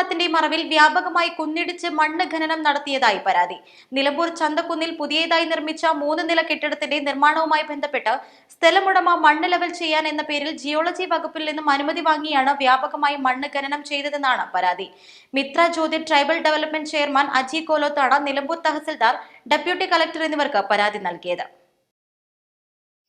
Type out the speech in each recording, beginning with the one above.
നിർമ്മാണത്തിന്റെ മറവിൽ വ്യാപകമായി കുന്നിടിച്ച് മണ്ണ് ഖനനം നടത്തിയതായി പരാതി. നിലമ്പൂർ ചന്തക്കുന്നിൽ പുതിയതായി നിർമ്മിച്ച മൂന്ന് നില കെട്ടിടത്തിന്റെ നിർമ്മാണവുമായി ബന്ധപ്പെട്ട് സ്ഥലമുടമ മണ്ണ് ലെവൽ ചെയ്യാൻ എന്ന പേരിൽ ജിയോളജി വകുപ്പിൽ നിന്നും അനുമതി വാങ്ങിയാണ് വ്യാപകമായി മണ്ണ് ഖനനം ചെയ്തതെന്നാണ് പരാതി. Mithra Jyothi tribal development chairman Aji കോലോത്താണ് Nilambur tahsildar deputy collector എന്നിവർക്ക് പരാതി നൽകിയത്.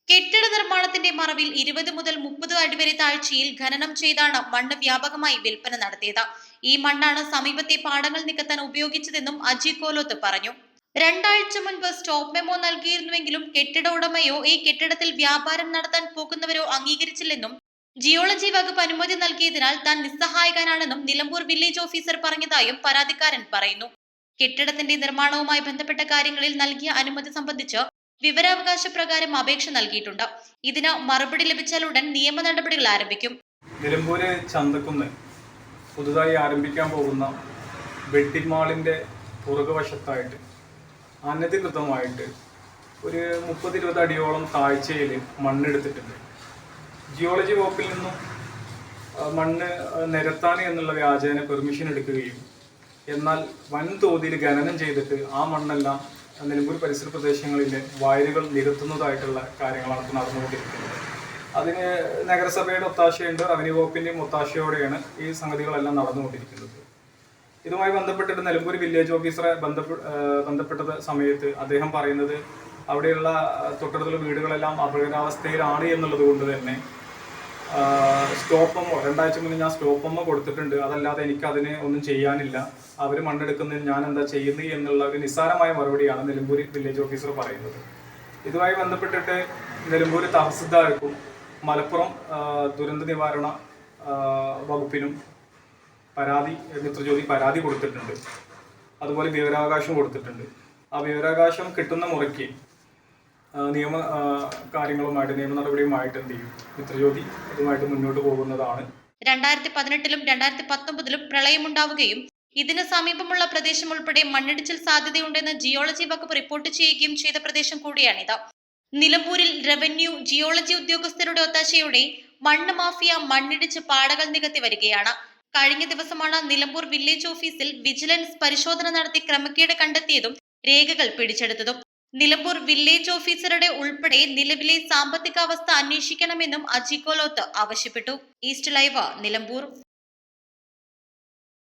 കെട്ടിട നിർമ്മാണത്തിന്റെ മറവിൽ ഇരുപത് മുതൽ മുപ്പത് അടി വരെ താഴ്ചയിൽ ഖനനം ചെയ്താണ് മണ്ണ് വ്യാപകമായി വിൽപ്പന നടത്തിയത്. ഈ മണ്ണാണ് സമീപത്തെ പാടങ്ങൾ നികത്താൻ ഉപയോഗിച്ചതെന്നും അജി കോലോത്ത് പറഞ്ഞു. രണ്ടാഴ്ച മുൻപ് സ്റ്റോപ്പ് മെമോ നൽകിയിരുന്നുവെങ്കിലും കെട്ടിട ഉടമയോ ഈ കെട്ടിടത്തിൽ വ്യാപാരം നടത്താൻ പോകുന്നവരോ അംഗീകരിച്ചില്ലെന്നും ജിയോളജി വകുപ്പ് അനുമതി നൽകിയതിനാൽ താൻ നിസ്സഹായകനാണെന്നും നിലമ്പൂർ വില്ലേജ് ഓഫീസർ പറഞ്ഞതായും പരാതിക്കാരൻ പറയുന്നു. കെട്ടിടത്തിന്റെ നിർമ്മാണവുമായി ബന്ധപ്പെട്ട കാര്യങ്ങളിൽ നൽകിയ അനുമതി സംബന്ധിച്ച് വിവരാവകാശ പ്രകാരം അപേക്ഷ നൽകിയിട്ടുണ്ട്. ഇതിന് മറുപടി ലഭിച്ചാൽ ഉടൻ നിയമ നടപടികൾ ആരംഭിക്കും. നിലമ്പൂര് ചന്തക്കുന്ന് പുതുതായി ആരംഭിക്കാൻ പോകുന്ന മാളിന്റെ പുറകുവശത്തായിട്ട് അനധികൃതമായിട്ട് ഒരു മുപ്പത് ഇരുപത് അടിയോളം താഴ്ചയിൽ മണ്ണെടുത്തിട്ടുണ്ട്. ജിയോളജി വകുപ്പിൽ നിന്നും മണ്ണ് നിരത്താൻ എന്നുള്ള വ്യാജേന പെർമിഷൻ എടുക്കുകയും എന്നാൽ വൻതോതിൽ ഖനനം ചെയ്തിട്ട് ആ മണ്ണെല്ലാം നിലമ്പൂർ പരിസര പ്രദേശങ്ങളിലെ വയലുകൾ നികത്തുന്നതായിട്ടുള്ള കാര്യങ്ങളാണ് ഇപ്പോൾ നടന്നുകൊണ്ടിരിക്കുന്നത്. അതിന് നഗരസഭയുടെ ഒത്താശയുണ്ട് റവന്യൂ വകുപ്പിന്റെയും ഒത്താശയോടെയാണ് ഈ സംഗതികളെല്ലാം നടന്നുകൊണ്ടിരിക്കുന്നത്. ഇതുമായി ബന്ധപ്പെട്ടിട്ട് നിലമ്പൂർ വില്ലേജ് ഓഫീസറെ ബന്ധപ്പെട്ട സമയത്ത് അദ്ദേഹം പറയുന്നത് അവിടെയുള്ള തൊട്ടടുത്തുള്ള വീടുകളെല്ലാം അപകടാവസ്ഥയിലാണ് എന്നുള്ളത് കൊണ്ട് തന്നെ സ്റ്റോപ്പമ്മോ രണ്ടാഴ്ച മുന്നേ ഞാൻ സ്റ്റോപ്പമ്മ കൊടുത്തിട്ടുണ്ട്. അതല്ലാതെ എനിക്ക് അതിന് ഒന്നും ചെയ്യാനില്ല. അവർ മണ്ണെടുക്കുന്നതിന് ഞാൻ എന്താ ചെയ്യുന്നത് എന്നുള്ള ഒരു നിസ്സാരമായ മറുപടിയാണ് നിലമ്പൂർ വില്ലേജ് ഓഫീസർ പറയുന്നത്. ഇതുമായി ബന്ധപ്പെട്ടിട്ട് നിലമ്പൂർ തഹസിൽദാർക്കും മലപ്പുറം ദുരന്ത നിവാരണ വകുപ്പിനും പരാതി മിത്രജ്യോതി പരാതി കൊടുത്തിട്ടുണ്ട്. അതുപോലെ വിവരാവകാശം കൊടുത്തിട്ടുണ്ട്. ആ വിവരാവകാശം കിട്ടുന്ന മുറയ്ക്ക് നിയമ കാര്യങ്ങളുമായിട്ട് നിയമ നടപടിയുമായിട്ട് എന്ത് ചെയ്യും? മിത്രജ്യോതി ഇതുമായിട്ട് മുന്നോട്ട് പോകുന്നതാണ്. രണ്ടായിരത്തി പതിനെട്ടിലും രണ്ടായിരത്തി പത്തൊമ്പതിലും പ്രളയമുണ്ടാവുകയും ഇതിന് സമീപമുള്ള പ്രദേശം ഉൾപ്പെടെ മണ്ണിടിച്ചിൽ സാധ്യതയുണ്ടെന്ന് ജിയോളജി വകുപ്പ് റിപ്പോർട്ട് ചെയ്യുകയും ചെയ്ത പ്രദേശം കൂടിയാണിത്. നിലമ്പൂരിൽ റവന്യൂ ജിയോളജി ഉദ്യോഗസ്ഥരുടെ ഒത്താശയോടെ മണ്ണ് മാഫിയ മണ്ണിടിച്ച് പാടകൾ നികത്തി വരികയാണ്. കഴിഞ്ഞ ദിവസമാണ് നിലമ്പൂർ വില്ലേജ് ഓഫീസിൽ വിജിലൻസ് പരിശോധന നടത്തി ക്രമക്കേട് കണ്ടെത്തിയതും രേഖകൾ പിടിച്ചെടുത്തതും. നിലമ്പൂർ വില്ലേജ് ഓഫീസറുടെ ഉൾപ്പെടെ നിലവിലെ സാമ്പത്തികാവസ്ഥ അന്വേഷിക്കണമെന്നും അജിക്കോലോത്ത് ആവശ്യപ്പെട്ടു. East live Nilambur